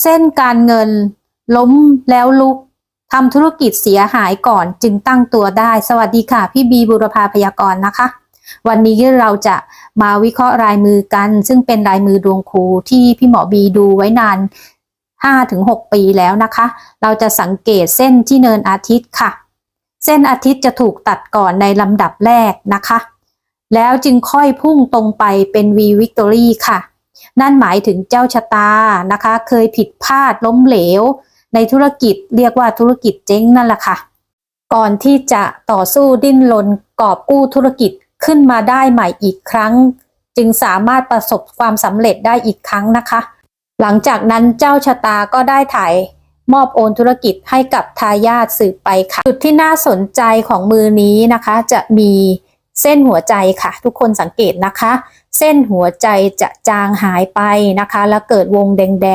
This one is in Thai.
เส้นการเงิน ล้มแล้วลุกทำธุรกิจเสียหายก่อนจึงตั้งตัวได้ สวัสดีค่ะ พี่บีบุรพาพยากรณ์นะคะ วันนี้เราจะมาวิเคราะห์รายมือกัน ซึ่งเป็นรายมือดวงครูที่พี่หมอบีดูไว้นาน 5-6 ปีแล้วนะคะ เราจะสังเกตเส้นที่เนินอาทิตย์ค่ะ เส้นอาทิตย์จะถูกตัดก่อนในลำดับแรกนะคะ แล้วจึงค่อยพุ่งตรงไปเป็น V Victory ค่ะ นั่นหมายถึงเจ้าชะตานะคะ เคยผิดพลาดล้มเหลว ในธุรกิจเรียกว่าธุรกิจเจ๊งนั่นแหละค่ะ ก่อนที่จะต่อสู้ดิ้นรนกอบกู้ธุรกิจขึ้นมาได้ใหม่อีกครั้ง จึงสามารถประสบความสำเร็จได้อีกครั้งนะคะ หลังจากนั้นเจ้าชะตาก็ได้ถ่ายมอบโอนธุรกิจให้กับทายาทสืบไปค่ะ จุดที่น่าสนใจของมือนี้นะคะ จะมี เส้นหัวใจค่ะ ทุกคนสังเกตนะคะ เส้นหัวใจจะจางหายไปนะคะ แล้วเกิดวงแดง